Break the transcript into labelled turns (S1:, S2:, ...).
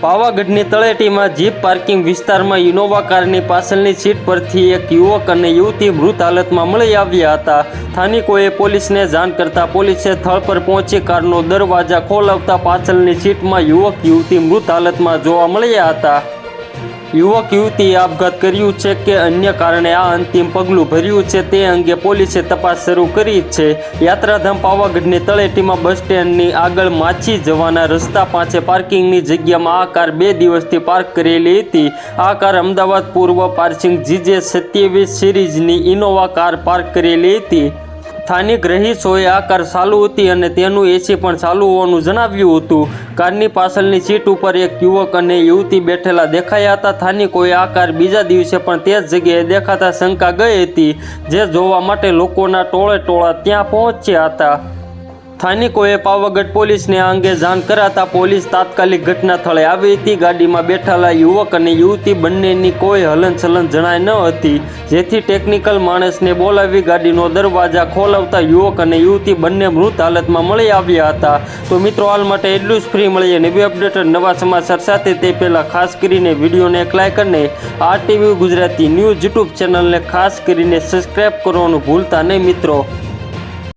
S1: પાવાગઢની તળેટીમાં jeep parking વિસ્તારમાં Innova કારની પાછળની સીટ પરથી એક યુવક અને યુવતી મૃત હાલતમાં મળી આવ્યા હતા. સ્થાનિકોએ પોલીસને જાણ કરતા પોલીસે સ્થળ પર પહોંચી કારનો દરવાજા ખોલાવતા પાછળની સીટમાં યુવક, યુવતી મૃત હાલતમાં જોવા મળ્યા હતા. યુવક યુવતીએ આપઘાત કર્યું છે કે અન્ય કારણે આ અંતિમ પગલું ભર્યું છે તે અંગે પોલીસે તપાસ શરૂ કરી છે. યાત્રાધામ પાવાગઢની તળેટીમાં બસ સ્ટેન્ડની આગળ માછી જવાના રસ્તા પાસે પાર્કિંગની જગ્યામાં આ કાર બે દિવસથી પાર્ક કરેલી હતી. આ કાર અમદાવાદ પૂર્વ પાર્સિંગ જીજે સત્યાવીસ સિરીઝની ઇનોવા કાર પાર્ક કરેલી હતી. સ્થાનિક રહીશોએ આ કાર ચાલુ હતી અને તેનું એસી પણ ચાલુ હોવાનું જણાવ્યું હતું. કારની પાછળની સીટ ઉપર એક યુવક અને યુવતી બેઠેલા દેખાયા હતા. સ્થાનિકોએ આ કાર બીજા દિવસે પણ તે જ જગ્યાએ દેખાતા શંકા ગઈ હતી, જે જોવા માટે લોકોના ટોળે ટોળા ત્યાં પહોંચ્યા હતા. સ્થાનિકોએ પાવાગઢ પોલીસને આ અંગે જાણ કરાતા પોલીસ તાત્કાલિક ઘટના સ્થળે આવી હતી. ગાડીમાં બેઠેલા યુવક અને યુવતી બંનેની કોઈ હલનચલન જણાય ન હતી. જેથી ટેકનિકલ માણસને બોલાવી ગાડીનો દરવાજા ખોલાવતા યુવક અને યુવતી બંને મૃત હાલતમાં મળી આવ્યા હતા. તો મિત્રો, હાલ માટે એટલું જ. ફ્રી મળીએ નવી અપડેટ નવા સમાચાર સાથે તે પહેલાં ખાસ કરીને વિડીયોને એક લાઈક અને આરટીવી ગુજરાતી ન્યૂઝ યુટ્યુબ ચેનલને ખાસ કરીને સબસ્ક્રાઈબ કરવાનું ભૂલતા નહીં મિત્રો.